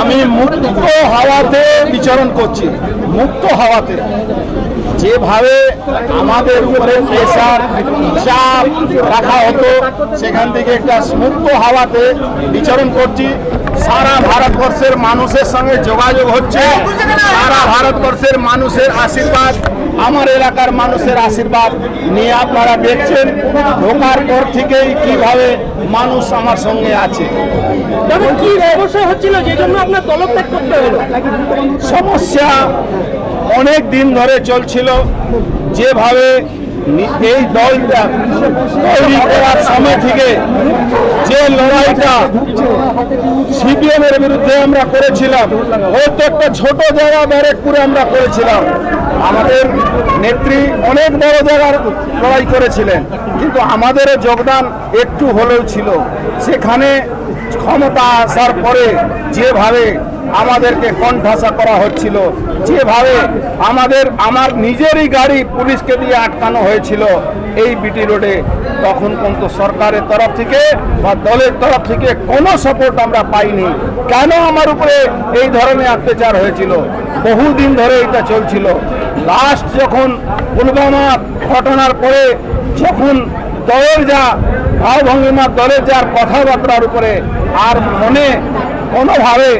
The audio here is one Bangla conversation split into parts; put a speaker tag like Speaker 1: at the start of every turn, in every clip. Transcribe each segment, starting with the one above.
Speaker 1: আমি মুক্ত হাওয়াতে বিচরণ করছি। মুক্ত হাওয়াতে। যেভাবে আমাদের উপরে প্রেশার চাপ রাখা হতো, সেখান থেকে একটা মুক্ত হাওয়াতে বিচরণ করছি। সারা ভারতবর্ষের মানুষের সঙ্গে যোগাযোগ হচ্ছে। সারা ভারতবর্ষের মানুষের আশীর্বাদ। আমার এলাকার মানুষের আশীর্বাদ নিয়ে আপনারা দেখছেন ঢোকার পর থেকেই কীভাবে মানুষ আমার সঙ্গে আছে।
Speaker 2: তখন কি সমস্যা হচ্ছিল? যে জন্য আপনার করতে হলো?
Speaker 1: সমস্যা অনেক দিন ধরে চলছিল। যেভাবে এই দলটা তৈরি করার সময় থেকে যে লড়াইটা সিপিএম এর বিরুদ্ধে আমরা করেছিলাম হয়তো একটা ছোট জায়গা ব্যারেকপুরে আমরা করেছিলাম। আমাদের নেত্রী অনেক বড় জায়গার লড়াই করেছিলেন, কিন্তু আমাদেরও যোগদান একটু হলেও ছিল। সেখানে ক্ষমতা আসার পরে যেভাবে আমাদেরকে কণ্ঠাসা করা হচ্ছিল। যেভাবে আমাদের, আমার নিজেরই গাড়ি পুলিশকে দিয়ে আটকানো হয়েছিল, এই বিটি রোডে তখন কিন্তু সরকারের তরফ থেকে বা দলের তরফ থেকে কোনো সাপোর্ট আমরা পাইনি। কেন আমার উপরে এই ধরনের অত্যাচার হয়েছিল? বহুদিন ধরে এটা চলছিল। লাস্ট যখন পুলবামা ঘটনার পরে যখন দলের যা ভাবভঙ্গিমার দলের যার কথাবার্তার উপরে আর মনে কোনোভাবে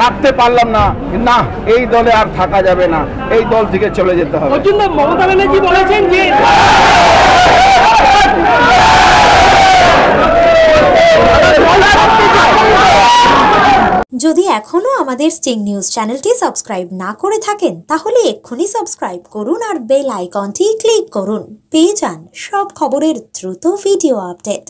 Speaker 1: রাখতে পারলাম না না এই দলে আর থাকা যাবে না এই দল থেকে চলে যেতে হবে।
Speaker 2: মমতা ব্যানার্জি বলেছেন যে
Speaker 3: যদি এখনও আমাদের স্টিং নিউজ চ্যানেলটি সাবস্ক্রাইব না করে থাকেন তাহলে এক্ষুনি সাবস্ক্রাইব করুন আর বেল আইকনটি ক্লিক করুন। পেয়ে যান সব খবরের দ্রুত ভিডিও আপডেট।